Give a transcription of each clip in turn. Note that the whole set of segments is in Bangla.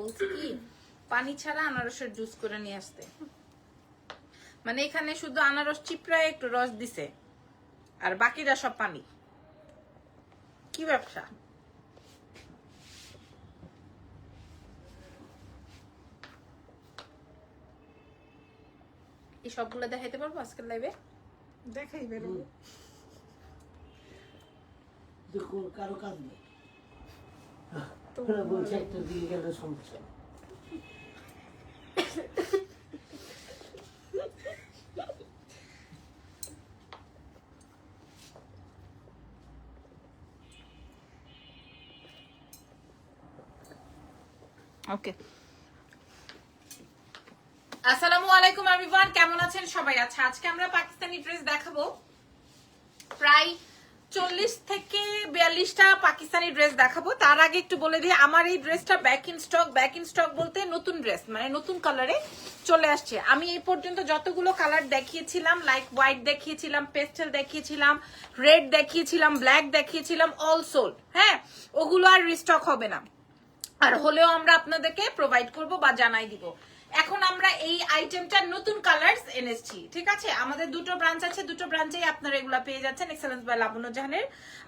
বলছি কি পানি ছাড়া আনারসের জুস করে নিয়ে আসতে। মানে এখানে শুধু আনারস চিপড়ায় একটু রস দিছে আর বাকিটা সব পানি। কি ব্যবসা? এই সবগুলো দেখাইতে পারব আজকের লাইভে দেখাই বেরোবো কারও কাজ নেই। তো বলছে একটা দিয়ে গেলে সমস্যা। ওকে আসসালামু আলাইকুম এভরিওয়ান কেমন আছেন সবাই? আচ্ছা আজকে আমরা পাকিস্তানি ড্রেস দেখাবো। প্রায় চল্লিশ থেকে বিয়াল্লিশটা পাকিস্তানি ড্রেস দেখাবো। তার আগে একটু বলে দিই, আমার এই ড্রেসটা back in stock back in stock বলতে নতুন ড্রেস মানে নতুন কালারে চলে আসছে। আমি এই পর্যন্ত যতগুলো কালার দেখিয়েছিলাম লাইক হোয়াইট দেখিয়েছিলাম পেস্টেল দেখিয়েছিলাম রেড দেখিয়েছিলাম ব্ল্যাক দেখিয়েছিলাম অল সোল্ড হ্যাঁ? ওগুলো আর রিস্টক হবে না। আর হলেও আমরা আপনাদেরকে প্রোভাইড করব বা জানাই দিব। এখন আমরা এই আইটেমটার নতুন কালার্স এনেছি, ঠিক আছে? আমাদের দুটো ব্রাঞ্চ আছে, দুটো ব্রাঞ্চেই আপনারা এগুলা পেয়ে যাচ্ছেন এক্সেলেন্স বাই লাবণ্য জাহানের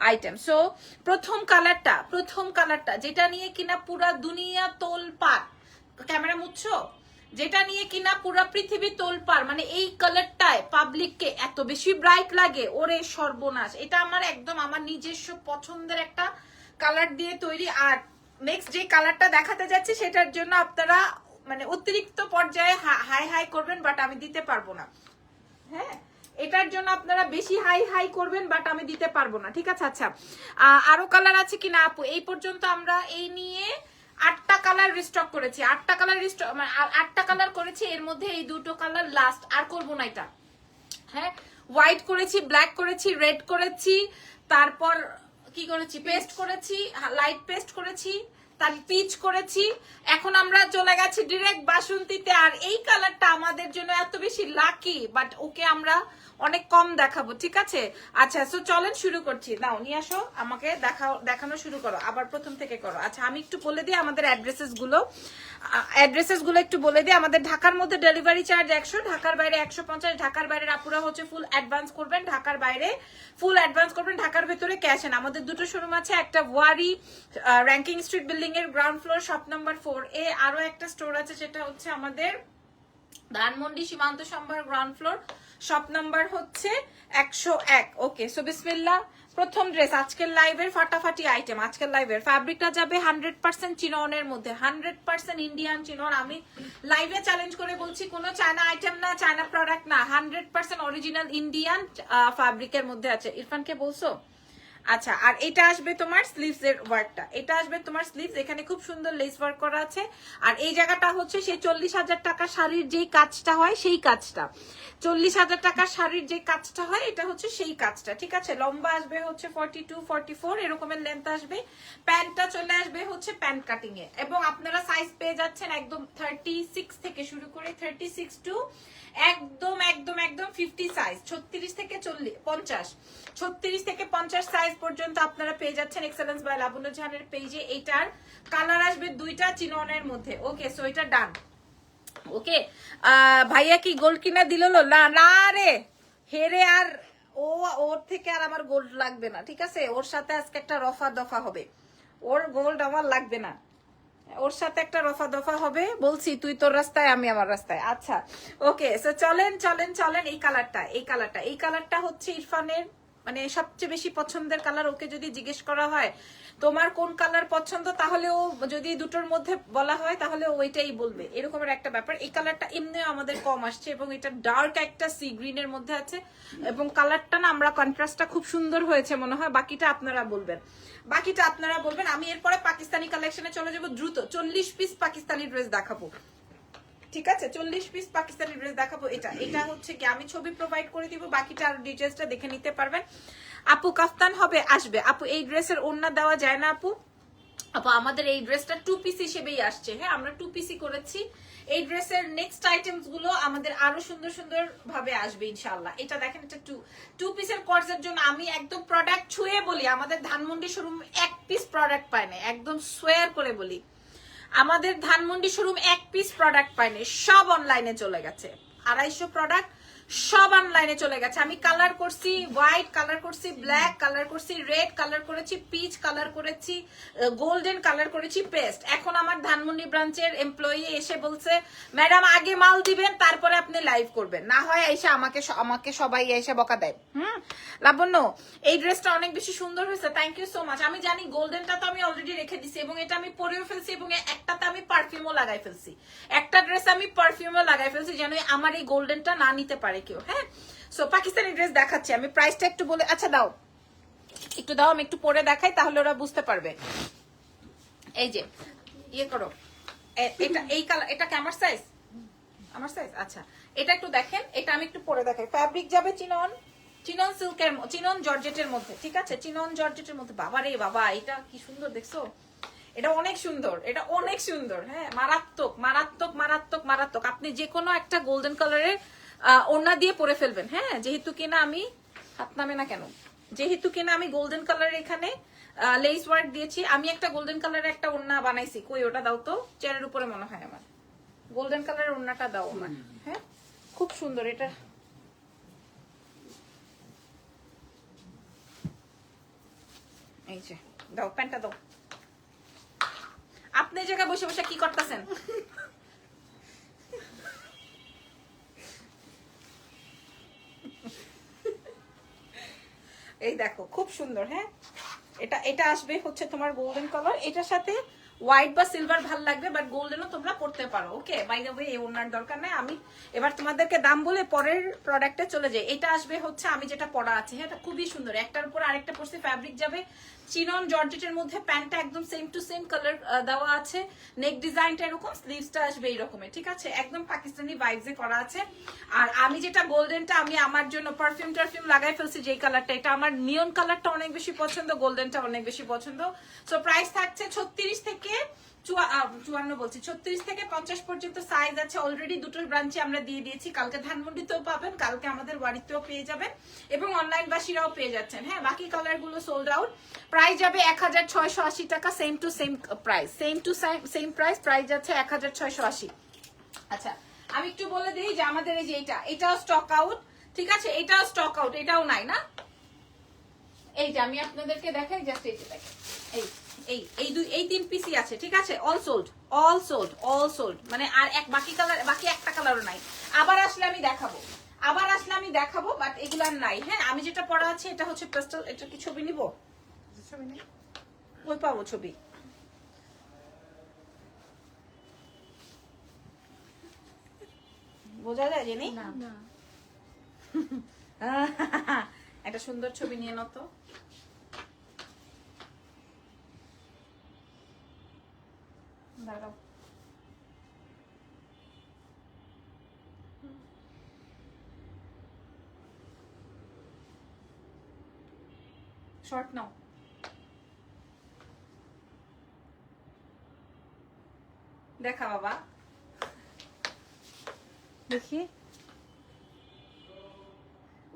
আইটেম সো প্রথম কালারটা প্রথম কালারটা যেটা নিয়ে কিনা পুরা দুনিয়া তোল পার ক্যামেরা মুছছো যেটা নিয়ে কিনা পুরা পৃথিবী তোলপার মানে এই কালারটায় পাবলিককে এত বেশি ব্রাইট লাগে, ওরে সর্বনাশ। এটা আমার একদম আমার নিজস্ব পছন্দের একটা কালার দিয়ে তৈরি। আর নেক্সট যে কালারটা দেখাতে যাচ্ছি, সেটার জন্য আপনারা মানে অতিরিক্ত পর্যায়ে হাই হাই করবেন বাট আমি দিতে পারব না। হ্যাঁ? এটার জন্য আপনারা বেশি হাই হাই করবেন বাট আমি দিতে পারব না। ঠিক আছে? আচ্ছা। আরও কালার আছে কিনা আপু? এই পর্যন্ত আমরা এই নিয়ে আটটা কালার রিস্টক করেছি। আটটা কালার রিস্টক আটটা কালার করেছি, এর মধ্যে এই দুটো কালার লাস্ট আর করব না এটা। হ্যাঁ? হোয়াইট করেছি ব্ল্যাক করেছি রেড করেছি, তারপর কি করেছি? পেস্ট করেছি লাইট পেস্ট করেছি তার পিচ করেছি। এখন আমরা চলে গেছি ডিরেক্ট বাসন্তীতে। আর এই কালারটা আমাদের জন্য এত বেশি লাকি বাট ওকে আমরা অনেক কম দেখাবো, ঠিক আছে? আচ্ছা সো চলেন শুরু করছি। নাও, নিয়ে আসো, আমাকে দেখাও, দেখানো শুরু করো। আবার প্রথম থেকে করো। আচ্ছা আমি একটু বলে দিই আমাদের অ্যাড্রেসেসগুলো। অ্যাড্রেসেসগুলো একটু বলে দিই। আমাদের ঢাকার মধ্যে ডেলিভারি চার্জ একশো, ঢাকার বাইরে একশো পঞ্চাশ, ঢাকার বাইরে আপুরা হচ্ছে ফুল অ্যাডভান্স করবেন। ঢাকার বাইরে ফুল অ্যাডভান্স করবেন। ঢাকার ভেতরে ক্যাশ এন আমাদের দুটো শোরুম আছে, একটা ওয়ারি র্যাঙ্কিং স্ট্রিট বিল্ডিং এর ground floor shop number four এ আরও একটা স্টোর আছে সেটা হচ্ছে আমাদের ধানমন্ডি সীমান্ত সম্ভার গ্রাউন্ড ফ্লোর শপ নাম্বার হচ্ছে একশো এক। ওকে সো বিসমিল্লা প্রথম ড্রেস আজকের লাইভের ফাটাফাটি আইটেম আজকের লাইভের ফ্যাব্রিকটা যাবে হান্ড্রেড পার্সেন্ট চিননের মধ্যে হান্ড্রেড পার্সেন্ট ইন্ডিয়ান চিনন। আমি লাইভে চ্যালেঞ্জ করে বলছি, কোনো চায়না আইটেম না চায়না প্রোডাক্ট না হান্ড্রেড পার্সেন্ট অরিজিনাল ইন্ডিয়ান ফ্যাব্রিকের মধ্যে আছে। ইরফানকে বলছো? আচ্ছা আর এটা আসবে তোমার স্লিভস এর ওয়ার্কটা এটা আসবে তোমার স্লিভস এখানে খুব সুন্দর লেস ওয়ার্ক করা আছে। আর এই জায়গাটা হচ্ছে সেই চল্লিশ হাজার টাকা শাড়ির যেই কাজটা হয়, সেই কাজটা। চল্লিশ হাজার টাকার শাড়ির যে কাজটা হয়, এটা হচ্ছে সেই কাজটা, ঠিক আছে? লম্বা আসবে হচ্ছে ফর্টি টু ফর্টি ফোর এরকমের লেন্থ আসবে। প্যান্টটা চলে আসবে হচ্ছে প্যান্ট কাটিং এ এবং আপনারা সাইজ পেয়ে যাচ্ছেন একদম থার্টি সিক্স থেকে শুরু করে থার্টি সিক্স টু একদম একদম একদম ফিফটি সাইজ ছত্রিশ থেকে চল্লিশ পঞ্চাশ। ছত্রিশ থেকে পঞ্চাশ সাইজ পর্যন্ত আপনারা পেয়ে যাচ্ছেন এক্সেলেন্স বাই লাবণ্য জাহানের পেজে এটার কালার আসবে দুইটা চিননের মধ্যে। ওকে সো এটা ডান ওকে ভাইয়া কি গোল্ড কিনা দিল না না রে। হেরে আর ও, ওর থেকে আর আমার গোল্ড লাগবে না, ঠিক আছে? ওর সাথে আজকে একটা রফা দফা হবে। ওর গোল্ড আমার লাগবে না। ওর সাথে একটা রফা দফা হবে। বলছি, তুই তোর রাস্তায়, আমি আমার রাস্তায়। আচ্ছা ওকে সো চলেন চলেন চলেন, এই কালারটা এই কালারটা এই কালারটা হচ্ছে ইরফানের মানে সবচেয়ে বেশি পছন্দের কালার ওকে যদি জিজ্ঞেস করা হয় তোমার কোন কালার পছন্দ, তাহলে ও যদি দুটোর মধ্যে বলা হয়, তাহলে ওইটাই বলবে। এরকমের একটা ব্যাপার। এই কালারটা এমনিও আমাদের কম আসছে এবং এটা ডার্ক একটা সি গ্রিনের মধ্যে আছে এবং কালারটা না আমরা কন্ট্রাস্টটা খুব সুন্দর হয়েছে মনে হয়। বাকিটা আপনারা বলবেন। বাকিটা আপনারা বলবেন। আমি এরপরে পাকিস্তানি কালেকশনে চলে যাব। দ্রুত চল্লিশ পিস পাকিস্তানি ড্রেস দেখাবো। ঠিক আছে? চল্লিশ পিস পাকিস্তানি ড্রেস দেখাবো এটা। এটা হচ্ছে কি, আমি ছবি প্রোভাইড করে দিব, বাকিটা আর ডিটেলসটা দেখে নিতে পারবেন। আপু কাফতান হবে, আসবে। আপু, এই ড্রেসের ওড়না দেওয়া যায় না, আপু। আপু, আমাদের এই ড্রেসটা টু পিস হিসেবেই আসছে। হ্যাঁ আমরা টু পিসই করেছি। এই ড্রেসের নেক্সট আইটেমসগুলো আমাদের আরও সুন্দর সুন্দর ভাবে আসবে ইনশাল্লাহ এটা দেখেন, এটা টু টু পিসের কোর্সের জন্য আমি একদম প্রোডাক্ট ছুঁয়ে বলি। আমাদের ধানমন্ডি শোরুম এক পিস প্রোডাক্ট পায় না একদম সোয়ার করে বলি। আমাদের ধানমন্ডি শোরুম এক পিস প্রোডাক্ট পায়নি সব অনলাইনে চলে গেছে। আড়াইশো প্রোডাক্ট সব অনলাইনে চলে গেছে। আমি কালার করছি হোয়াইট কালার করছি ব্ল্যাক কালার করছি রেড কালার করেছি পিচ কালার করেছি গোল্ডেন কালার করেছি পেস্ট এখন আমার ধানমন্ডি ব্রাঞ্চের এমপ্লয়ি এসে বলছে ম্যাডাম আগে মাল দিবেন, তারপরে আপনি লাইভ করবেন। না হয় এসে আমাকে আমাকে সবাই এসে বকা দেয়। হুম? লাবণ্য, এই ড্রেসটা অনেক বেশি সুন্দর হয়েছে। থ্যাংক ইউ সো মাচ আমি জানি গোল্ডেনটা তো আমি অলরেডি রেখে দিছি এবং এটা আমি পরেও ফেলছি এবং একটাতে আমি পারফিউমও লাগাই ফেলছি। একটা ড্রেস আমি পারফিউমও লাগাই ফেলছি যেন আমার এই গোল্ডেনটা না নিতে পারে। কেউ হ্যাঁ? সো পাকিস্তানি ড্রেস দেখাচ্ছি। আমি প্রাইসটা একটু বলে আচ্ছা দাও। একটু দাও, আমি একটু পরে দেখাই, তাহলে ওরা বুঝতে পারবে। এই যে ইয়ে করো। এটা, এই কালার এটা সাইজ আমার সাইজ আচ্ছা। এটা একটু দেখেন। এটা আমি একটু পরে দেখাই। ফ্যাব্রিক যাবে চিনন? চিনন সিল্কের চিনন জর্জেটের মধ্যে, ঠিক আছে? চিনন জর্জেটের মধ্যে। বাবা রে বাবা, এটা কি সুন্দর দেখছ? এটা অনেক সুন্দর। এটা অনেক সুন্দর হ্যাঁ? মারাত্মক মারাত্মক মারাত্মক মারাত্মক। আপনি যে কোনো একটা গোল্ডেন কালারের ওড়না দিয়ে পরে ফেলবেন। হ্যাঁ যেহেতু কিনা আমি হাত নামে না কেন? যেহেতু কিনা আমি গোল্ডেন কালারের এখানে লেস ওয়ার্ক দিয়েছি। আমি একটা গোল্ডেন কালারের একটা ওড়না বানাইছি। কই ওটা দাও তো। চেয়ারের উপরে মনে হয় আমার। গোল্ডেন কালারের ওড়নাটা দাও আমার। হ্যাঁ খুব সুন্দর এটা। এই যে দাও প্যান্টটা দাও। আপনি জায়গায় বসে বসে কি করতেছেন? এই দেখো খুব সুন্দর হ্যাঁ? এটা এটা আসবে হচ্ছে তোমার গোল্ডেন কালার এটার সাথে হোয়াইট বা সিলভার ভালো লাগবে বাট গোল্ডেনও তোমরা পড়তে পারো ওকে বাই দ্য ওয়ে এই ওনার দরকার নাই। আমি এবার তোমাদেরকে দাম বলে পরের প্রোডাক্টে চলে যাই। এটা আসবে হচ্ছে, আমি যেটা পরা আছে হ্যাঁ এটা খুবই সুন্দর। একটার উপর আরেকটা পড়ছে ফ্যাব্রিক যাবে। চিনন জর্জেটের মধ্যে প্যান্টটা একদম সেম টু সেম কালার দেওয়া আছে। নেক ডিজাইনটা এরকম স্লিভসটা আসবে এইরকমের ঠিক আছে? একদম পাকিস্তানি ভাইবসে করা আছে। আর আমি যেটা গোল্ডেনটা আমি আমার জন্য পারফিউম টারফিউম লাগাই ফেলছি যেই কালারটা এটা আমার নিয়ন কালারটা অনেক বেশি পছন্দ গোল্ডেনটা অনেক বেশি পছন্দ। সো প্রাইস থাকছে ছত্রিশ থেকে আহ, চুয়ান্ন বলছি ছত্রিশ থেকে পঞ্চাশ পর্যন্ত সাইজ আছে। অলরেডি দুটো ব্রাঞ্চে আমরা দিয়ে দিয়েছি। কালকে ধানমন্ডিতেও পাবেন কালকে আমাদের বাড়িতেও পেয়ে যাবেন এবং অনলাইন বাসীরাও পেয়ে যাচ্ছেন। হ্যাঁ বাকি কালারগুলো সোল্ড আউট প্রাইস যাবে এক হাজার ছয়শো আশি টাকা same to same price same to same price price যাচ্ছে এক হাজার ছয়শো আশি। আচ্ছা আমি একটু বলে দিই যে আমাদের এই যে এটা এটাও স্টক আউট ঠিক আছে? এটাও স্টক আউট এটাও নাই না? এই যে আমি আপনাদেরকে দেখাই জাস্ট এই যে দেখেন এই এই এই দুই এই তিন পিসি আছে ঠিক আছে? All sold all sold all sold মানে আর এক বাকি কালার বাকি একটা কালারও নাই। আবার আসলে আমি দেখাবো। আবার আসলে আমি দেখাবো বাট এগুলো আর নাই। হ্যাঁ আমি যেটা পড়া আছে এটা হচ্ছে পেস্টাল এটা কি ছবি নিব? ছবি কই পাবো ছবি। বোঝা যায় যে না। একটা সুন্দর ছবি নিয়ে নাও তো। দাঁড়াও। শর্ট নাও। দেখা বাবা। দেখি।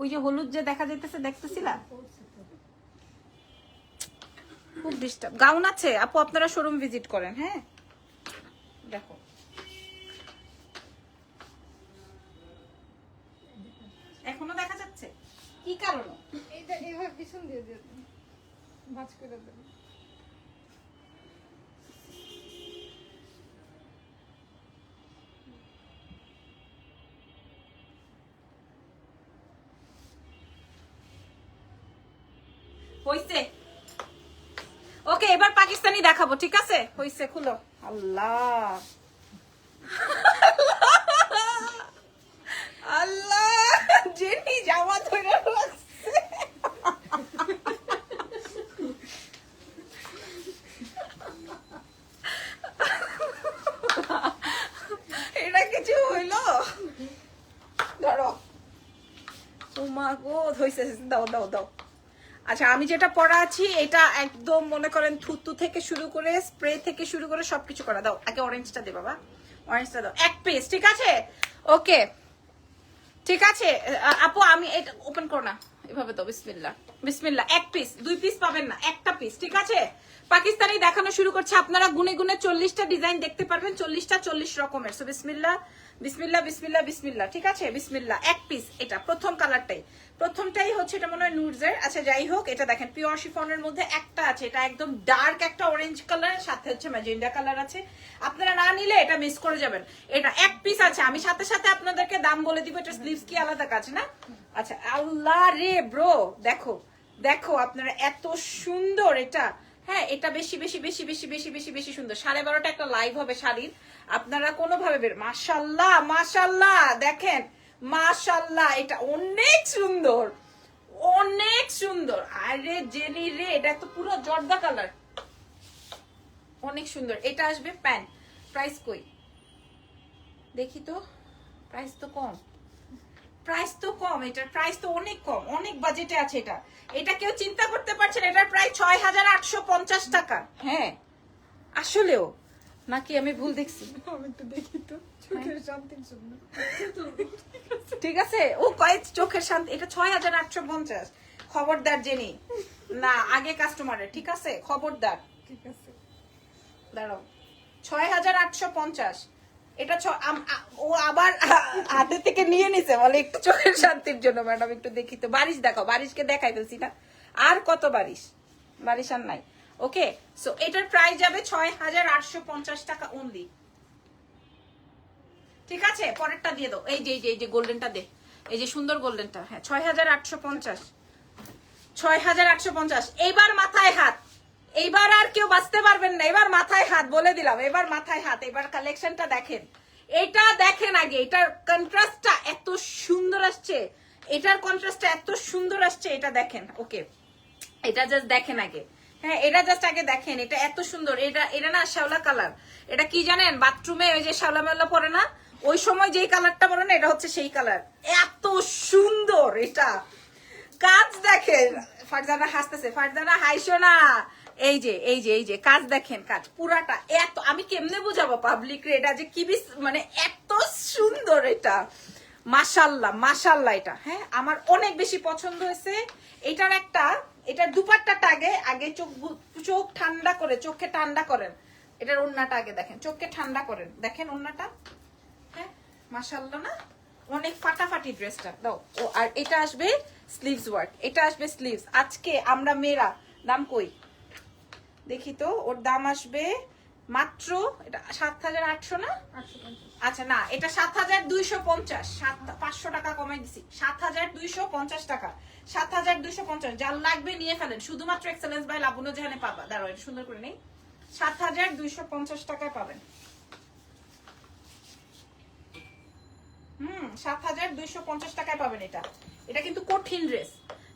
ওই যে হলুদ যে দেখা যাইতেছে, দেখতেছিলা? খুব ডিস্টার্ব গাউন আছে। আপু, আপনারা শোরুম ভিজিট করেন হ্যাঁ? দেখো। এখনও দেখা যাচ্ছে? কি কারণে? এইটা এইভাবে পিছন দিয়ে দিয়ে ভাঁজ করে হইছে। ওকে এবার পাকিস্তানি দেখাবো ঠিক আছে? হইছে খুলো। আল্লাহ। আল্লাহ। জেনি জামা ধরে এটা কিছু হইল? ধরো। মা গো দাও দাও দাও। আচ্ছা আমি যেটা পড়া আছি, এটা একদম মনে করেন থুতু থেকে শুরু করে স্প্রে থেকে শুরু করে সবকিছু করা। দাও, আগে অরেঞ্জটা দে বাবা। অরেঞ্জটা দাও। এক পিস ঠিক আছে? ওকে। ঠিক আছে? আপু, আমি এটা ওপেন করো না। এভাবে তো বিসমিল্লা বিসমিল্লা এক পিস দুই পিস পাবেন না, একটা পিস ঠিক আছে? পাকিস্তানি দেখানো শুরু করছে, আপনারা গুনে গুনে চল্লিশটা ডিজাইন দেখতে পারবেন, চল্লিশটা চল্লিশ রকমের। সো বিসমিল্লা বিসমিল্লা বিসমিল্লা বিসমিল্লা ঠিক আছে? বিসমিল্লা এক পিস এটা প্রথম কালারটাই প্রথমটাই হচ্ছে এটা মনে হয় নুডসের আচ্ছা যাই হোক, এটা দেখেন, পিওর শিফনের মধ্যে একটা আছে। এটা একদম ডার্ক একটা অরেঞ্জ কালার সাথে হচ্ছে ম্যাজেন্ডা কালার আছে। আপনারা না নিলে এটা মিস করে যাবেন। এটা এক পিস আছে। আমি সাথে সাথে আপনাদেরকে দাম বলে দিব, এটা স্লিভস কি আলাদা কাজ, না? আচ্ছা আল্লাহ রে ব্রো দেখো দেখো আপনারা এত সুন্দর এটা। হ্যাঁ এটা বেশি বেশি বেশি বেশি বেশি বেশি বেশি সুন্দর। সাড়ে বারোটা একটা লাইভ হবে শাড়ির। আপনারা কোনোভাবে বের মাশাল্লাহ মাশাল্লাহ, দেখেন। মাশাল্লাহ এটা অনেক সুন্দর। অনেক সুন্দর। আরে জেনি রে, এটা তো পুরো জর্দা কালার। অনেক সুন্দর। এটা আসবে প্যান্ট। প্রাইস কই? দেখি তো। প্রাইস তো কম। প্রাইস তো কম। এটার প্রাইস তো অনেক কম। অনেক বাজেটে আছে এটা। এটা কেউ চিন্তা করতে পারছেন এটার প্রায় ছয় হাজার আটশো পঞ্চাশ টাকা। হ্যাঁ। আসলেও। নাকি আমি ভুল দেখছি? আমি তো দেখি তো। ঠিক আছে? ও কয়েক চোখের শান্তি? এটা ছয় হাজার আটশো পঞ্চাশ। খবরদার জেনি। না আগে কাস্টমারের ঠিক আছে? খবরদার। ঠিক আছে। দাঁড়াও। ছয় হাজার আটশো পঞ্চাশ। এটা ও আবার হাতে থেকে নিয়ে নিছে বলে একটু চোখের শান্তির জন্য ম্যাডাম একটু দেখি তো। বারিশ দেখাও বারিশকে দেখাই ফেলছি না। আর কত বারিশ? বারিশ আর নাই। ওকে সো এটার প্রাইস যাবে ছয় হাজার আটশো পঞ্চাশ টাকা অনলি ঠিক আছে? পরেরটা দিয়ে দাও। এই যে এই যে এই যে গোল্ডেনটা দে। এই যে সুন্দর গোল্ডেনটা। হ্যাঁ ছয় হাজার আটশো পঞ্চাশ। ছয় হাজার আটশো পঞ্চাশ। এইবার মাথায় হাত। এইবার আর কেউ বাঁচতে পারবেন না। এবার মাথায় হাত, বলে দিলাম। এবার মাথায় হাত। এবার কালেকশনটা দেখেন। এটা দেখেন আগে। এটার কন্ট্রাস্টটা এত সুন্দর আসছে। এটার কন্ট্রাস্টটা এত সুন্দর আসছে। এটা দেখেন। ওকে। এটা জাস্ট দেখেন আগে। হ্যাঁ এটা জাস্ট আগে দেখেন। এটা এত সুন্দর। এটা এটা না শ্যাওলা কালার। এটা কি জানেন? বাথরুমে ওই যে শ্যাওলা মেলা পরে না? ওই সময় যেই কালারটা পরে না, এটা হচ্ছে সেই কালার এত সুন্দর এটা। কাজ দেখেন, ফারজানা হাসতেছে, ফারজানা হাইসো না। এই যে এই যে এই যে, কাজ দেখেন, কাজ, পুরাটা এত, আমি কেমনে বুঝাবো পাবলিক রে এটা যে কি মানে এত সুন্দর এটা। মাশাল্লাহ মাশাল্লাহ এটা হ্যাঁ? আমার অনেক বেশি পছন্দ হয়েছে। এটার একটা, এটার দুপাট্টাটা আগে আগে চোখ চোখ ঠান্ডা করে চোখে ঠান্ডা করেন। এটার ওন্নাটা আগে দেখেন, চোখকে ঠান্ডা করেন। দেখেন ওন্নাটা মাশাল্লাহ না? অনেক ফাটাফাটি ড্রেসটা। দাও। ও আর এটা আসবে স্লিভস ওয়ার্ক এটা আসবে স্লিভস আজকে আমরা মেয়েরা দাম কই? দেখি তো ওর দাম আসবে মাত্র এটা সাত হাজার আটশো না? আচ্ছা না এটা সাত হাজার দুইশো পঞ্চাশ। সাত পাঁচশো টাকা কমাই দিছি। সাত হাজার দুইশো পঞ্চাশ টাকা। সাত হাজার দুইশো পঞ্চাশ। যার লাগবে নিয়ে ফেলেন। শুধুমাত্র এক্সেলেন্স বাই লাবুনো জাহানে পাবা। এটা সুন্দর করে নেই। সাত হাজার দুইশো পঞ্চাশ টাকায় পাবেন। হুম, সাত হাজার দুইশো পঞ্চাশ টাকায় পাবেন এটা। এটা কিন্তু কঠিন ড্রেস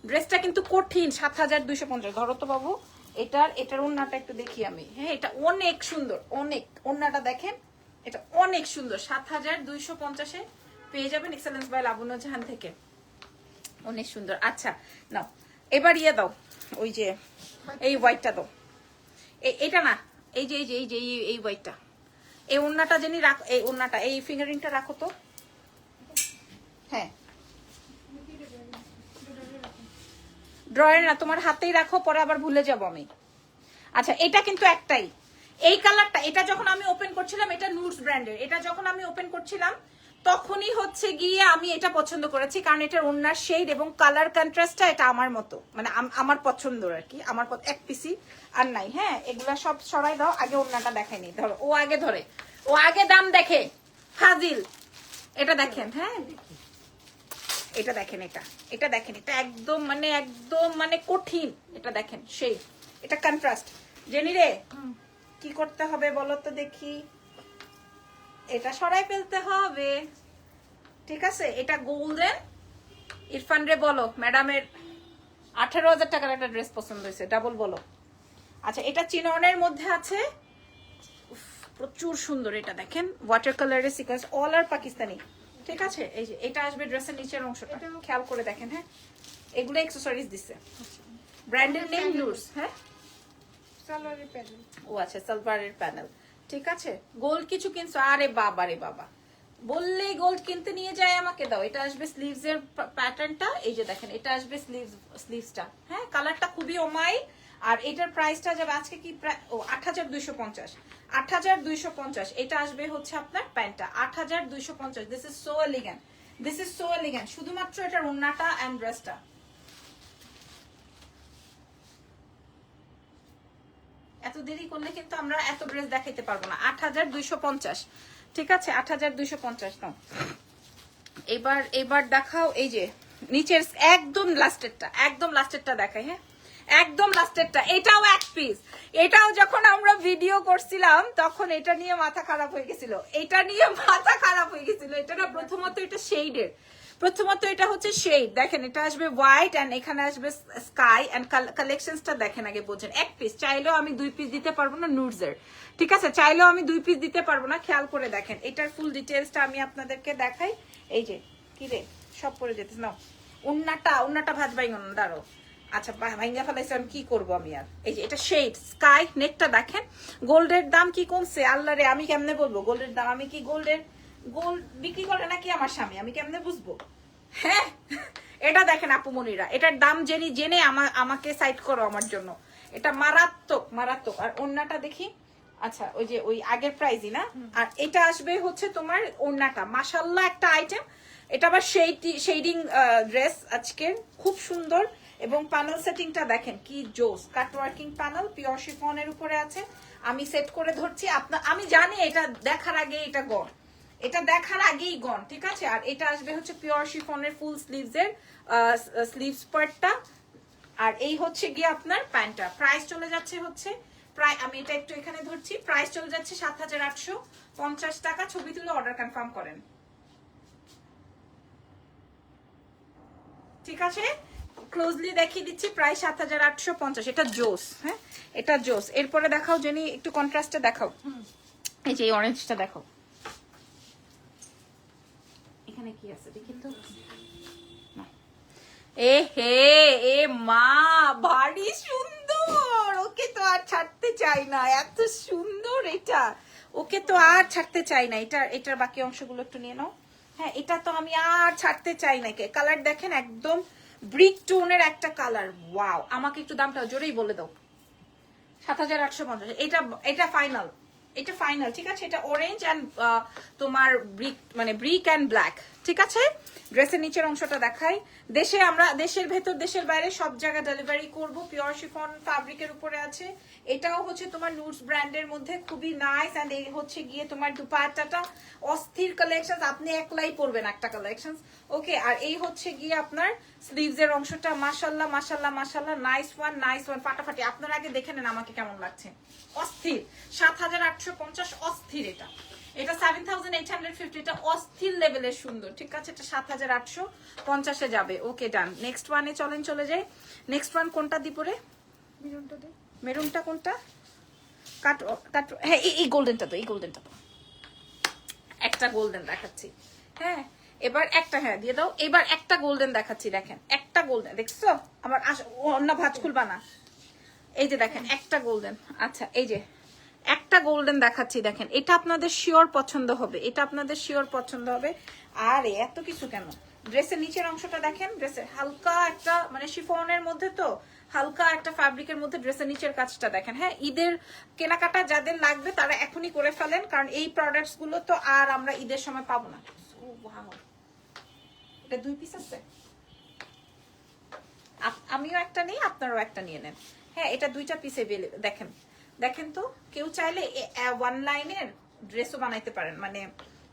ড্রেসটা কিন্তু কঠিন, সাত হাজার দুইশো পঞ্চাশ। ধরো তো বাবু, এটার এটার ওন্নাটা একটু দেখি আমি। হ্যাঁ এটা অনেক সুন্দর, অনেক। ওন্নাটা দেখেন, এটা অনেক সুন্দর। সাত হাজার দুইশো পঞ্চাশে পেয়ে যাবেন এক্সেলেন্স বাই লাবণ্য জাহান থেকে। অনেক সুন্দর। আচ্ছা নাও, এবার ইয়ে দাও, ওই যে, এই হোয়াইটটা দাও। এটা না, এই যে এই যে এই যে, এই- হোয়াইটটা এই ওন্নাটা জানি রাখ, এই ওন্নাটা, এই ফিঙ্গারিংটা রাখো তো। হ্যাঁ। ড্রয়ার না, তোমার হাতেই রাখো, পরে আবার ভুলে যাব আমি। আচ্ছা এটা কিন্তু একটাই। এই কালারটা এটা যখন আমি ওপেন করছিলাম, এটা নুডস ব্র্যান্ডের এটা যখন আমি ওপেন করছিলাম, তখনই হচ্ছে গিয়ে আমি এটা পছন্দ করেছি, কারণ এটার ওনার শেড এবং কালার কন্ট্রাস্টটা এটা আমার মতো। মানে আমার পছন্দ আর কি। আমার এক পিসি আর নাই হ্যাঁ? এগুলা সব সরাই দাও, আগে ওনাটা দেখায়নি ধরো, ও আগে ধরে। ও আগে দাম দেখে। ফাজিল। এটা দেখেন হ্যাঁ? এটা দেখেন এটা। এটা দেখেন এটা একদম মানে একদম মানে কঠিন। এটা দেখেন সেই। এটা কন্ট্রাস্ট জেনি রে কি করতে হবে বলো তো দেখি। এটা সরাই ফেলতে হবে। ঠিক আছে? এটা গোল্ডেন ইরফান রে বলো ম্যাডামের আঠারো হাজার টাকার একটা ড্রেস পছন্দ হয়েছে। ডাবল বলো। আচ্ছা এটা চিননের মধ্যে আছে। উফ, প্রচুর সুন্দর এটা দেখেন। ওয়াটার কালারের সিকোয়েন্স অল আর পাকিস্তানি ঠিক আছে? এই যে এটা আসবে ড্রেসের নিচের অংশটা। খেয়াল করে দেখেন হ্যাঁ? এগুলো এক্সেসরিজ দিছে। ব্র্যান্ডের নেম লুডস হ্যাঁ? সালোয়ারের প্যানেল ও আচ্ছা সালভারের প্যানেল ঠিক আছে? গোল্ড কিছু কিনছো? আরে বাবা রে বাবা। বললেই গোল্ড কিনতে নিয়ে যায় আমাকে দাও। এটা আসবে স্লিভস এর প্যাটার্নটা এই যে দেখেন এটা আসবে স্লিভস স্লিভসটা হ্যাঁ কালারটা খুবই ওমাই আর এটার প্রাইসটা যাবে আজকে কি প্রায় ও আট হাজার দুইশো পঞ্চাশ। এটা আসবে হচ্ছে আপনার প্যান্টটা। আট হাজার দুইশো পঞ্চাশ। This is so elegant this is so elegant শুধুমাত্র এটার ওন্নাটা অ্যান্ড ড্রেসটা এত দেরি করলে কিন্তু আমরা এত ড্রেস দেখাইতে পারব না। আট হাজার দুইশো পঞ্চাশ। ঠিক আছে? আট হাজার দুইশো পঞ্চাশ। নাও। এবার এবার দেখাও এই যে, নিচের একদম লাস্টেরটা একদম লাস্টেরটা দেখাই হ্যাঁ? একদম লাস্টেরটা। এটাও এক পিস এটাও যখন আমরা ভিডিও করছিলাম, তখন এটা নিয়ে মাথা খারাপ হয়ে গেছিল। এটা নিয়ে মাথা খারাপ হয়ে গেছিল। এটা না, প্রথমত এটা শেডের প্রথমত এটা হচ্ছে শেড দেখেন, এটা আসবে হোয়াইট এন্ড এখানে আসবে স্কাই এন্ড কালেকশনসটা দেখেন আগে বোঝেন। এক পিস চাইলেও আমি দুই পিস দিতে পারব না নুডসের ঠিক আছে? চাইলেও আমি দুই পিস দিতে পারব না। খেয়াল করে দেখেন। এটার ফুল ডিটেলসটা আমি আপনাদেরকে দেখাই। এই যে, কি রে? সব পরে যেতে নাও। উন্নাটা উন্নাটা ভাজ বাইঙ্গন দাঁড়ো আচ্ছা ভাইঙ্গা ফেলাইছে আমি কি করব আমি আর? এই যে এটা শেড স্কাই নেকটা দেখেন। গোল্ডের দাম কি কমছে? আল্লাহ রে আমি কেমনে বলব? গোল্ডের দাম আমি কি গোল্ডের গোল্ড বিক্রি করে নাকি আমার স্বামী? আমি কেমনে বুঝব? হ্যাঁ এটা দেখেন আপুমনিরা এটার দাম জেনে জেনে আমা- আমাকে সাইড করো আমার জন্য। এটা মারাত্মক মারাত্মক। আর অন্যটা দেখি। আচ্ছা ওই যে ওই আগের প্রাইজই না? আর এটা আসবে হচ্ছে তোমার ওড়নাটা। মাসাল্লাহ একটা আইটেম এটা আবার শেডিং ড্রেস আজকের খুব সুন্দর। এবং প্যানেল সেটিংটা দেখেন, কি জোস কাট ওয়ার্কিং প্যানেল পিওর শিফনের উপরে আছে। আমি সেট করে ধরছি আপনার আমি জানি এটা দেখার আগে এটা গড়। এটা দেখার আগেই গন ঠিক আছে? আর এটা আসবে হচ্ছে পিওর শিফনের ফুল স্লিভস এর স্লিভস পার্টটা আর এই হচ্ছে গিয়ে আপনার প্যান্টটা। প্রাইস চলে যাচ্ছে হচ্ছে, প্রায়, আমি এটা একটু এখানে ধরছি প্রাইস চলে যাচ্ছে সাত হাজার আটশো পঞ্চাশ টাকা। ছবি তুলে অর্ডার কনফার্ম করেন। ঠিক আছে? ক্লোজলি দেখিয়ে দিচ্ছি, প্রায় সাত হাজার আটশো পঞ্চাশ। এটা জোস হ্যাঁ? এটা জোস। এরপরে দেখাও, জেনি, একটু কন্ট্রাস্টটা দেখাও। এই যে এই অরেঞ্জটা দেখাও। এখানে কি আছে দেখি তো? এ হে, এ মা, ভারী সুন্দর! ওকে তো আর ছাড়তে চাই না, এত সুন্দর এটা। ওকে তো আর ছাড়তে চাই না। এটা এটার বাকি অংশগুলো একটু নিয়ে নাও। হ্যাঁ এটা তো আমি আর ছাড়তে চাই না কে কালার দেখেন, একদম ব্রিক টোনের একটা কালার ওয়াও আমাকে একটু দামটা জোরেই বলে দাও। সাত হাজার আটশো পঞ্চাশ। এটা এটা ফাইনাল এটা ফাইনাল ঠিক আছে? এটা অরেঞ্জ অ্যান্ড তোমার ব্রিক মানে ব্রিক অ্যান্ড ব্ল্যাক ঠিক আছে? ড্রেসের নিচের অংশটা দেখাই। দেশে আমরা, দেশের ভেতর, দেশের বাইরে সব জায়গায় ডেলিভারি করব। পিওর শিফন ফ্যাব্রিকের উপরে আছে। এটাও হচ্ছে তোমার নুটস ব্র্যান্ডের মধ্যে খুবই নাইস অ্যান্ড এই হচ্ছে গিয়ে তোমার দুপাট্টাটা। অস্থির কালেকশন আপনি একলাই পরবেন একটা কালেকশন ওকে আর এই হচ্ছে গিয়ে আপনার স্লিভস এর অংশটা। মাশাল্লাহ মাশাল্লাহ মাশাল্লাহ নাইস ওয়ান নাইস ওয়ান ফাটাফাটি। আপনারা আগে দেখে নেন আমাকে কেমন লাগছে। অস্থির, সাত হাজার আটশো পঞ্চাশ অস্থির এটা। এটা seven thousand eight hundred fifty এটা অস্থির লেভেলের সুন্দর ঠিক আছে? এটা সাত হাজার আটশো পঞ্চাশে যাবে। ওকে ডান নেক্সট ওয়ানে চলেন চলে যাই। নেক্সট ওয়ান কোনটা দিপরে মেরুনটা কোনটা? কাট কাট হ্যাঁ এই- গোল্ডেনটা তো এই গোল্ডেনটা তো। একটা গোল্ডেন দেখাচ্ছি। হ্যাঁ এবার একটা হ্যাঁ দিয়ে দাও। এবার একটা গোল্ডেন দেখাচ্ছি দেখেন। একটা গোল্ডেন দেখছ? আমার অন্য ভাজ খুলবা না এই যে দেখেন একটা গোল্ডেন আচ্ছা এই যে একটা গোল্ডেন দেখাচ্ছি, দেখেন। এটা আপনাদের শিওর পছন্দ হবে। এটা আপনাদের শিওর পছন্দ হবে। আর এত কিছু কেন? ড্রেসের নিচের অংশটা দেখেন ড্রেসের হালকা একটা মানে শিফনের মধ্যে তো, হালকা একটা ফ্যাব্রিকের মধ্যে ড্রেসের নিচের কাজটা দেখেন। হ্যাঁ ঈদের কেনাকাটা যাদের লাগবে, তারা এখনই করে ফেলেন, কারণ এই প্রোডাক্টসগুলো তো আর আমরা ঈদের সময় পাবো না। এটা দুই পিস আছে? আমিও একটা নিই, আপনারাও একটা নিয়ে নেন। হ্যাঁ এটা দুইটা পিসে দেখেন। দেখেন তো কেউ চাইলে ওয়ান লাইনের ড্রেসও বানাইতে পারেন। মানে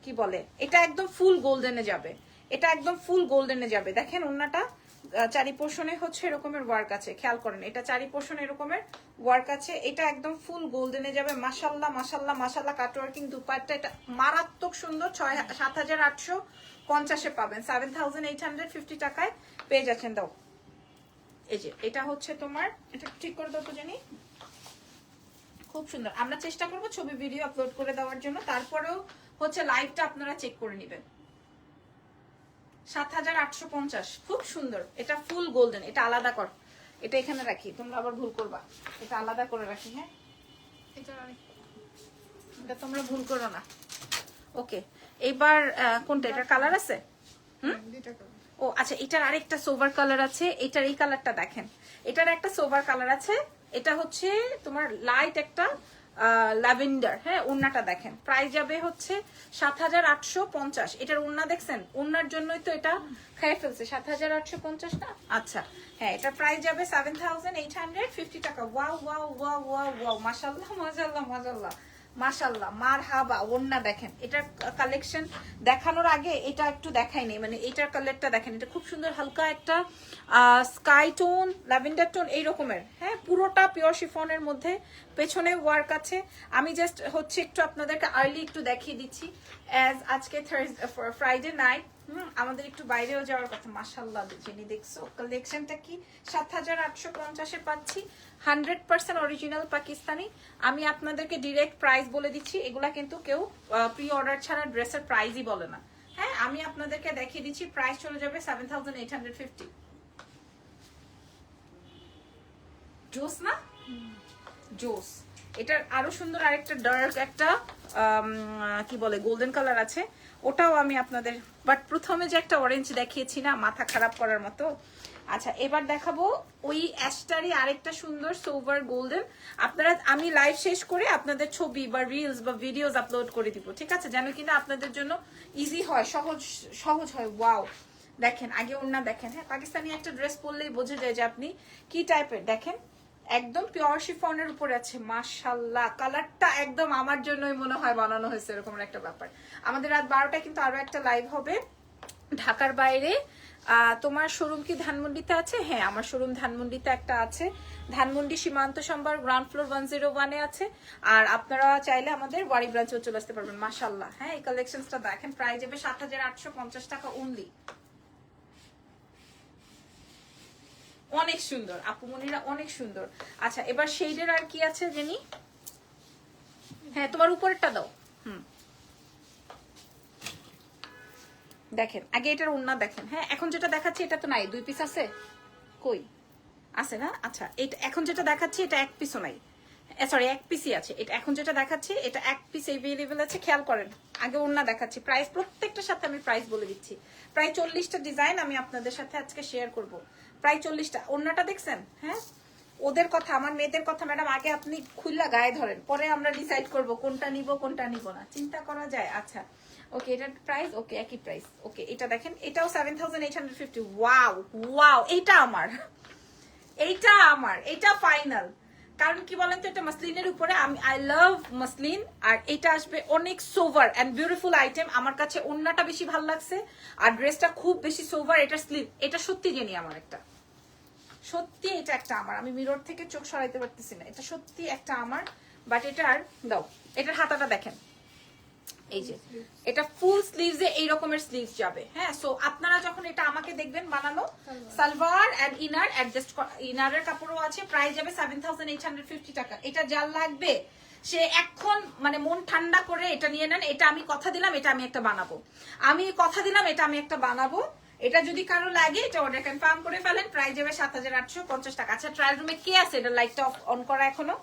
কি বলে? এটা একদম ফুল গোল্ডেনে যাবে। এটা একদম ফুল গোল্ডেনে যাবে। দেখেন ওন্নাটা আহ, চারি পোর্শনে হচ্ছে এরকমের ওয়ার্ক আছে। খেয়াল করেন এটা চারি পোর্শনে এরকমের ওয়ার্ক আছে। এটা একদম ফুল গোল্ডেনে যাবে। মাসাল্লাহ মাসাল্লাহ মাসাল্লাহ কাটওয়ার্কিং দুপাট্টা। এটা মারাত্মক সুন্দর। ছয় সাত হাজার আটশো পঞ্চাশে পাবেন। Seven thousand eight hundred fifty টাকায় পেয়ে যাচ্ছেন। দাও। এই যে এটা হচ্ছে তোমার এটা ঠিক করে দাও তো জানি। খুব সুন্দর। আমরা চেষ্টা করব ছবি ভিডিও আপলোড করে দেওয়ার জন্য। তারপরেও হচ্ছে লাইভটা আপনারা চেক করে নেবেন। সাত হাজার আটশো পঞ্চাশ। খুব সুন্দর। এটা ফুল গোল্ডেন এটা আলাদা কর। এটা এখানে রাখি। তোমরা আবার ভুল করবা। এটা আলাদা করে রাখি হ্যাঁ? এটা তোমরা ভুল করো না। ওকে এবার কোনটা? এটার কালার আছে? হুম? ও আচ্ছা এটার আরেকটা সোভার কালার আছে। এটার এই কালারটা দেখেন। এটার একটা সোভার কালার আছে। এটা হচ্ছে তোমার লাইট একটা ল্যাভেন্ডার হ্যাঁ ওড়নাটা দেখেন। প্রাইস যাবে হচ্ছে সাত হাজার আটশো পঞ্চাশ। এটার ওড়না দেখছেন? ওড়নার জন্যই তো এটা খেয়ে ফেলছে। সাত হাজার আটশো পঞ্চাশ না? আচ্ছা। হ্যাঁ এটার প্রাইস যাবে seven thousand eight hundred fifty টাকা। Wow wow wow wow wow মাসাল্লাহ মাসাল্লাহ মাসাল্লাহ মাশাল্লাহ মার হাবা ওন্না দেখেন। এটার কালেকশন দেখানোর আগে এটা একটু দেখাইনি মানে এটার কালারটা দেখেন। এটা খুব সুন্দর হালকা একটা স্কাই টোন ল্যাভেন্ডার টোন এই রকমের। হ্যাঁ পুরোটা পিওর শিফনের মধ্যে পেছনে ওয়ার্ক আছে। আমি জাস্ট হচ্ছে একটু আপনাদেরকে আর্লি একটু দেখিয়ে দিচ্ছি। অ্যাজ আজকে থার্সডে ফ্রাইডে নাইট হুম, আমাদের একটু বাইরেও যাওয়ার কথা। মাসাল্লাহ জেনে দেখছ। কালেকশনটা কি? সাত হাজার আটশো পঞ্চাশে পাচ্ছি। Hundred percent original Pakistani. আমি আপনাদেরকে ডিরেক্ট প্রাইস বলে দিচ্ছি। এগুলা কিন্তু কেউ প্রি অর্ডার ছাড়া ড্রেসের প্রাইসই বলে না। হ্যাঁ আমি আপনাদেরকে দেখিয়ে দিচ্ছি প্রাইস চলে যাবে seven thousand eight hundred fifty জোস না? জোস। এটার আরও সুন্দর আরেকটা ডার্ক একটা কি বলে গোল্ডেন কালার আছে। ওটাও আমি আপনাদের বাট প্রথমে যে একটা অরেঞ্জ দেখিয়েছি না, মাথা খারাপ করার মতো। আচ্ছা এবার দেখাবো ওই অ্যাশটারই আরেকটা সুন্দর সোভার গোল্ডেন আপনারা, আমি লাইভ শেষ করে আপনাদের ছবি বা রিলস বা ভিডিওস আপলোড করে দিব, ঠিক আছে? যেন কিনা আপনাদের জন্য ইজি হয়, সহজ সহজ হয়। ওয়াও দেখেন, আগে ওনা দেখেন। হ্যাঁ পাকিস্তানি একটা ড্রেস পরলেই বোঝা যায় যে আপনি কি টাইপের দেখেন একদম পিওর শিফনের উপরে আছে মাশাল্লাহ কালারটা একদম আমার জন্যই মনে হয় বানানো হয়েছে এরকম একটা ব্যাপার। আমাদের রাত বারোটায় কিন্তু আরও একটা লাইভ হবে ঢাকার বাইরে। তোমার শোরুম কি ধানমন্ডিতে আছে? হ্যাঁ আমার শোরুম ধানমন্ডিতে একটা আছে। ধানমন্ডি সীমান্ত সম্ভার গ্রাউন্ড ফ্লোর ওয়ান জিরো ওয়ানে আছে। আর আপনারা চাইলে আমাদের ওয়ারি ব্রাঞ্চেও চলে আসতে পারবেন মাশাল্লাহ হ্যাঁ এই কালেকশনটা দেখেন প্রাইস যাবে সাত হাজার আটশো পঞ্চাশ টাকা অনলি অনেক সুন্দর, আপুমনিরা অনেক সুন্দর। আচ্ছা এবার শেডের আর কি আছে জেনি? হ্যাঁ তোমার উপরেরটা দাও। হুম। দেখেন, আগে এটার ওন্না দেখেন। হ্যাঁ এখন যেটা দেখাচ্ছি, এটা তো নাই, দুই পিস আছে? কই? আছে না? আচ্ছা এটা এখন যেটা দেখাচ্ছি, এটা এক পিসও নাই। সরি এক পিসই আছে। এটা এখন যেটা দেখাচ্ছি, এটা এক পিস এভেলেবেল আছে, খেয়াল করেন। আগে ওন্না দেখাচ্ছি। প্রাইস প্রত্যেকটার সাথে আমি প্রাইস বলে দিচ্ছি। প্রায় চল্লিশটা ডিজাইন আমি আপনাদের সাথে আজকে শেয়ার করব। প্রায় চল্লিশটা। ওন্নাটা দেখছেন? হ্যাঁ? ওদের কথা, আমার মেয়েদের কথা ম্যাডাম আগে আপনি খুললা গায়ে ধরেন। পরে আমরা ডিসাইড করব কোনটা নিব কোনটা নিব না। চিন্তা করা যায়? আচ্ছা। ওকে এটার প্রাইস ওকে একই প্রাইস ওকে এটা দেখেন, এটাও seven thousand eight hundred fifty wow wow এইটা আমার। এইটা আমার। এটা ফাইনাল কারণ কি বলেন তো, এটা মাসলিনের উপরে। আমি আই লাভ মাসলিন, আর এটা আসবে অনেক সোভার এন্ড বিউটিফুল আইটেম আমার কাছে অন্যটা বেশি ভালো লাগছে, আর ড্রেসটা খুব বেশি সোভার এটা স্লিভ এটা সত্যি জেনি আমার একটা। সত্যি এটা একটা আমার। আমি মিরর থেকে চোখ সরাইতে পারতেছি না। এটা সত্যি একটা আমার। বাট এটার দাও, এটার হাতাটা দেখেন। এই যে এটা ফুল স্লিভস এই রকমের স্লিভস যাবে হ্যাঁ? সো আপনারা যখন এটা আমাকে দেখবেন বানানো সালোয়ার। এন্ড ইনার অ্যাডজাস্ট ইনারের কাপড়ও আছে প্রাইস যাবে seven thousand eight hundred fifty টাকা। এটা যার লাগবে সে এখন মানে মন ঠান্ডা করে এটা নিয়ে নেন এটা আমি কথা দিলাম এটা আমি একটা বানাবো। আমি কথা দিলাম এটা আমি একটা বানাবো। এটা যদি কারও লাগে এটা অর্ডার কনফার্ম করে ফেলেন প্রাইস যাবে সাত হাজার আটশো পঞ্চাশ টাকা। আচ্ছা ট্রায়াল রুমে কে আছে? এটা লাইটটা অন করা এখনও?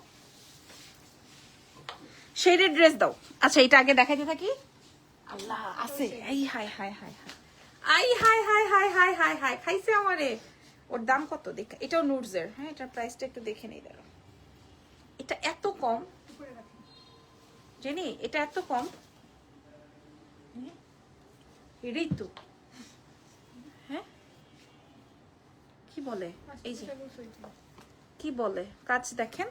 শেডের ড্রেস দাও। আচ্ছা এটা আগে দেখাইতে থাকি। আল্লাহ আছে। এই হাই হাই হাই হাই আই হাই হাই হাই হাই হাই হাই খাইছে আমারে। ওর দাম কত? দেখ এটাও নুটসের হ্যাঁ এটার প্রাইসটা একটু দেখে নেই দাঁড়ো এটা এত কম। জেনি এটা এত কম। হ্যাঁ? এটাই তো হ্যাঁ? কি বলে? এই যে। কি বলে? কাজ দেখেন।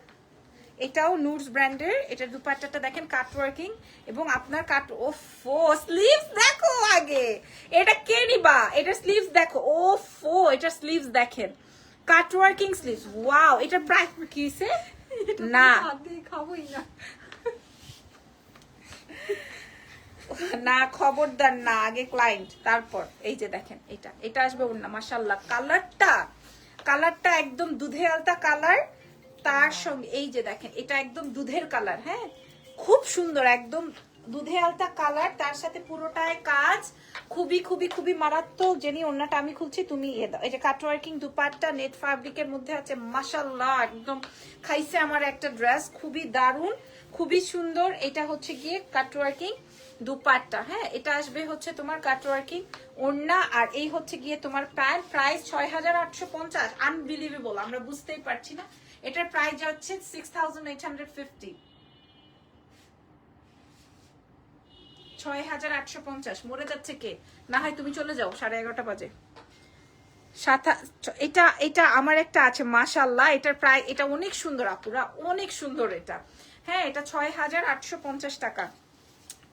এটাও নুটস ব্র্যান্ডের এটা দুপাট্টাটা দেখেন কাট ওয়ার্কিং এবং আপনার কাট ও ফো স্লিভস দেখো আগে। এটা কে নিবা? এটা স্লিভস দেখো ও ফো এটা স্লিভস দেখেন। কাট ওয়ার্কিং স্লিভস ওয়াও এটা প্রাইস কিসে? না। খাবোই না। না খবরদার না আগে ক্লায়েন্ট তারপর। এই যে দেখেন এটা এটা আসবে ওর না মাসাল্লাহ কালারটা কালারটা একদম দুধে আলতা কালার তার সঙ্গে, এই যে দেখেন, এটা একদম দুধের কালার হ্যাঁ? খুব সুন্দর, একদম দুধে আলতা কালার তার সাথে পুরোটায় কাজ। খুবই খুবই খুবই মারাত্মক, জেনি, ওড়নাটা আমি খুলছি, তুমি ইয়ে দাও। এই যে কাটওয়ার্কিং দুপাট্টা নেট ফ্যাব্রিকের মধ্যে আছে মাশাল্লাহ একদম খাইছে আমার একটা ড্রেস খুবই দারুণ, খুবই সুন্দর। এটা হচ্ছে গিয়ে কাটওয়ার্কিং দুপাট্টা হ্যাঁ? এটা আসবে হচ্ছে তোমার কাটওয়ার্কিং ওড়না, আর এই হচ্ছে গিয়ে তোমার প্যান্ট প্রাইস ছয় হাজার আটশো পঞ্চাশ আনবিলিভেবল আমরা বুঝতেই পারছি না। এটার প্রাইস যাচ্ছে সিক্স মরে যাচ্ছে কে? না হয় তুমি চলে যাও, সাড়ে এগারোটা বাজে। এটা এটা আমার একটা আছে মাশাল্লাহ এটার প্রায়, এটা অনেক সুন্দর আপুরা, অনেক সুন্দর এটা। হ্যাঁ এটা ছয় হাজার আটশো পঞ্চাশ টাকা।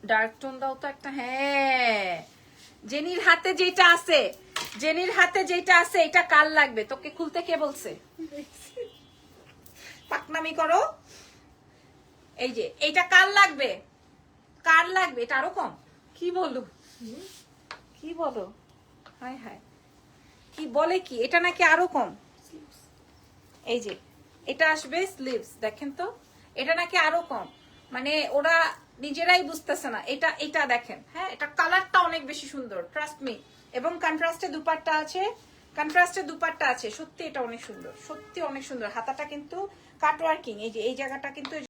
ডার্ক টোন দাও তো একটা হ্যাঁ। জেনির হাতে যেটা আছে, জেনির হাতে যেটা আছে, এটা কাল লাগবে? তোকে খুলতে কে বলছে। পাকনামি করো। এই যে এইটা কার লাগবে? কার লাগবে? এটা আরও কম। কি বলো? কি বলো? হায় হায়। কি বলে কি? এটা নাকি আরও কম। এই যে এটা আসবে স্লিভস দেখেন তো। এটা নাকি আরও কম। মানে ওরা নিজেরাই বুঝতেছে না। এটা এটা দেখেন হ্যাঁ? এটা কালারটা অনেক বেশি সুন্দর ট্রাস্ট মি এবং কন্ট্রাস্টে দুপাট্টা আছে। কন্ট্রাস্টে দুপাট্টা আছে। সত্যি এটা অনেক সুন্দর। সত্যি অনেক সুন্দর। হাতাটা কিন্তু কাটওয়ার্কিং এই যে এই জায়গাটা কিন্তু